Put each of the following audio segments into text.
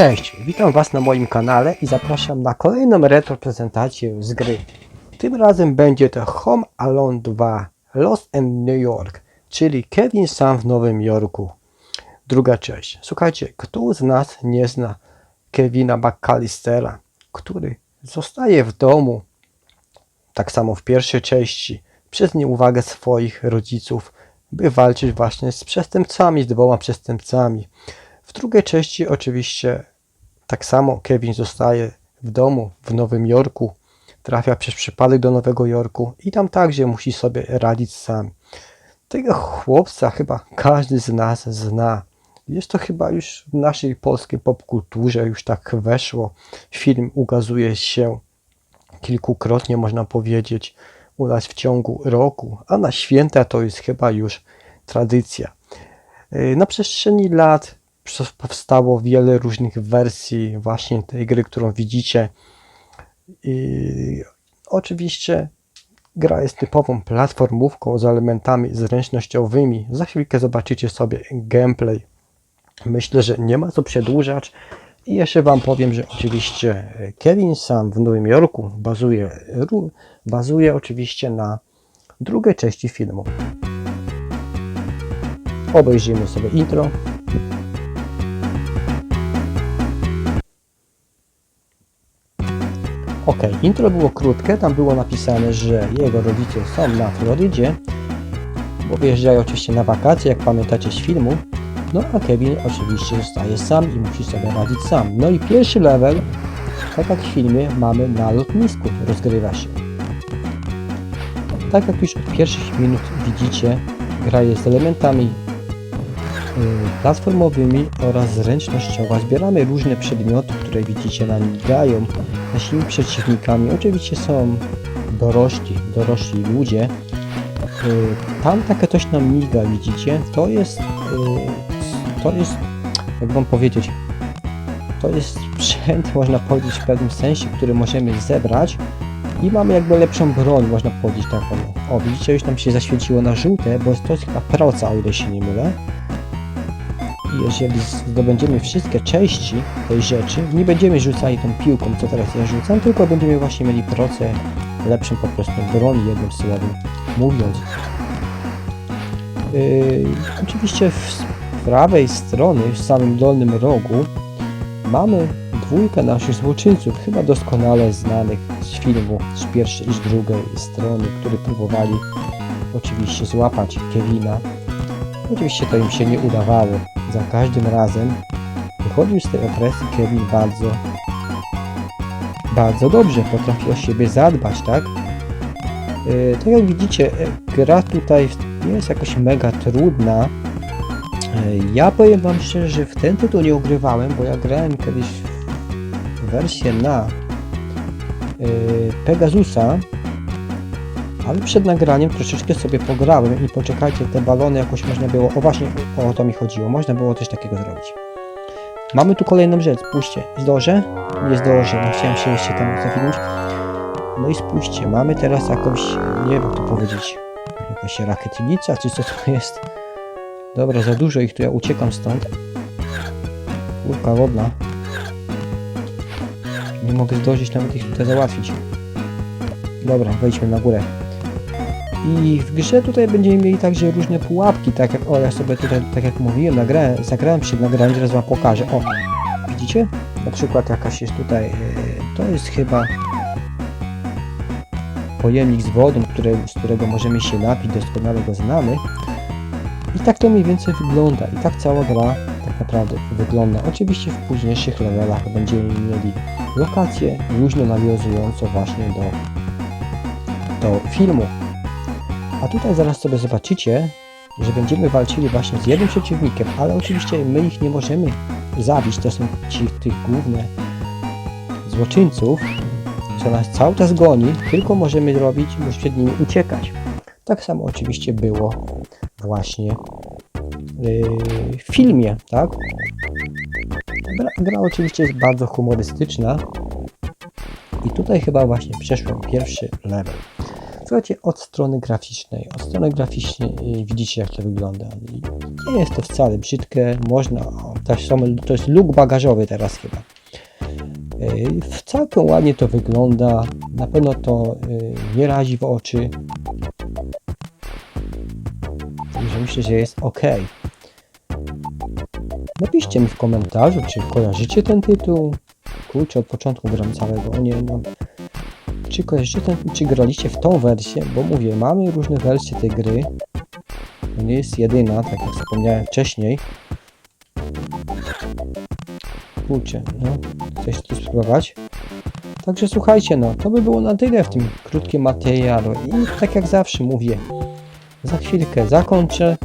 Cześć, witam Was na moim kanale i zapraszam na kolejną retro prezentację z gry. Tym razem będzie to Home Alone 2 Lost in New York, czyli Kevin sam w Nowym Jorku. Druga część. Słuchajcie, kto z nas nie zna Kevina McAllistera, który zostaje w domu, tak samo w pierwszej części, przez nieuwagę swoich rodziców, by walczyć właśnie z przestępcami, z dwoma przestępcami. W drugiej części oczywiście tak samo Kevin zostaje w domu w Nowym Jorku, trafia przez przypadek do Nowego Jorku i tam także musi sobie radzić sam. Tego chłopca chyba każdy z nas zna. Jest to chyba już w naszej polskiej popkulturze już tak weszło. Film ukazuje się kilkukrotnie, można powiedzieć, u nas w ciągu roku, a na święta to jest chyba już tradycja. Na przestrzeni lat powstało wiele różnych wersji właśnie tej gry, którą widzicie. I oczywiście gra jest typową platformówką z elementami zręcznościowymi. Za chwilkę zobaczycie sobie gameplay. Myślę, że nie ma co przedłużać. I jeszcze Wam powiem, że oczywiście Kevin sam w Nowym Jorku bazuje, bazuje oczywiście na drugiej części filmu. Obejrzyjmy sobie intro. Ok, intro było krótkie, tam było napisane, że jego rodzice są na Florydzie, bo wyjeżdżają oczywiście na wakacje, jak pamiętacie z filmu. No a Kevin oczywiście zostaje sam i musi sobie radzić sam. No i pierwszy level, tak jak w filmie, mamy na lotnisku, rozgrywa się. Tak jak już od pierwszych minut widzicie, gra jest z elementami platformowymi oraz zręcznościowa. Zbieramy różne przedmioty, które widzicie na migają. Naszymi przeciwnikami oczywiście są dorośli, dorośli ludzie. Y, Tam takie coś nam miga, widzicie? To jest, y, to jest, jak wam powiedzieć, to jest sprzęt, można powiedzieć w pewnym sensie, który możemy zebrać i mamy jakby lepszą broń, można powiedzieć taką. O, widzicie, już nam się zaświeciło na żółte, bo to jest chyba proca, o ile się nie mylę. Jeżeli zdobędziemy wszystkie części tej rzeczy, nie będziemy rzucali tą piłką, co teraz ja rzucam, tylko będziemy właśnie mieli procę lepszą po prostu broni, jednym słowem mówiąc. Yy, oczywiście w prawej strony, w samym dolnym rogu, mamy dwójkę naszych złoczyńców, chyba doskonale znanych z filmu, z pierwszej i z drugiej strony, którzy próbowali oczywiście złapać Kevina. Oczywiście to im się nie udawało. Za każdym razem wychodził z tej opresji Kevin bardzo, bardzo dobrze, potrafi o siebie zadbać, tak? Yy, tak jak widzicie, e, gra tutaj nie jest jakoś mega trudna. Yy, Ja powiem Wam szczerze, że w ten tytuł nie ugrywałem, bo ja grałem kiedyś w wersję na Pegasusa, ale przed nagraniem troszeczkę sobie pograłem i poczekajcie, te balony jakoś można było, o właśnie o to mi chodziło, można było coś takiego zrobić. Mamy tu kolejną rzecz, spójrzcie, zdążę? Nie zdążę, nie chciałem się jeszcze tam zawinąć. No i spójrzcie, mamy teraz jakąś, nie wiem jak to powiedzieć, jakaś rakietnica, czy co to jest. Dobra, za dużo ich tu, ja uciekam stąd. Łódka wodna. Nie mogę zdążyć nawet ich tutaj załatwić. Dobra, wejdźmy na górę. I w grze tutaj będziemy mieli także różne pułapki, tak jak, o ja sobie tutaj, tak jak mówiłem, nagrałem, zagrałem przed nagraniem, teraz wam pokażę. O, widzicie? Na przykład jakaś jest tutaj, e, to jest chyba pojemnik z wodą, które, z którego możemy się napić, doskonale go znamy. I tak to mniej więcej wygląda. I tak cała gra tak naprawdę wygląda. Oczywiście w późniejszych levelach będziemy mieli lokacje różne nawiązujące właśnie do, do filmu. A tutaj zaraz sobie zobaczycie, że będziemy walczyli właśnie z jednym przeciwnikiem, ale oczywiście my ich nie możemy zabić. To są ci tych główne złoczyńców, co nas cały czas goni, tylko możemy robić, przed nimi uciekać. Tak samo oczywiście było właśnie yy, w filmie, tak? Gra, gra oczywiście jest bardzo humorystyczna i tutaj chyba właśnie przeszłem pierwszy level. Słuchajcie, od strony graficznej. Od strony graficznej y, widzicie jak to wygląda. Nie jest to wcale brzydkie, można, o, to jest luk bagażowy teraz chyba. Y, w Całkiem ładnie to wygląda, na pewno to y, nie razi w oczy. Także myślę, że jest ok. Napiszcie mi w komentarzu, czy kojarzycie ten tytuł. Kurczę, od początku gram całego, nie no. Czy kojarzycie czy graliście w tą wersję? Bo mówię, mamy różne wersje tej gry. To nie jest jedyna, tak jak wspomniałem wcześniej. Kurczę, no, chcesz tu spróbować? Także słuchajcie, no, to by było na tyle w tym krótkim materiale. I tak jak zawsze mówię, za chwilkę zakończę.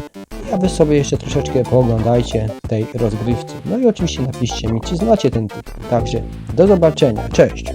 A wy sobie jeszcze troszeczkę pooglądajcie tej rozgrywce. No i oczywiście napiszcie mi, czy znacie ten tytuł. Także do zobaczenia. Cześć!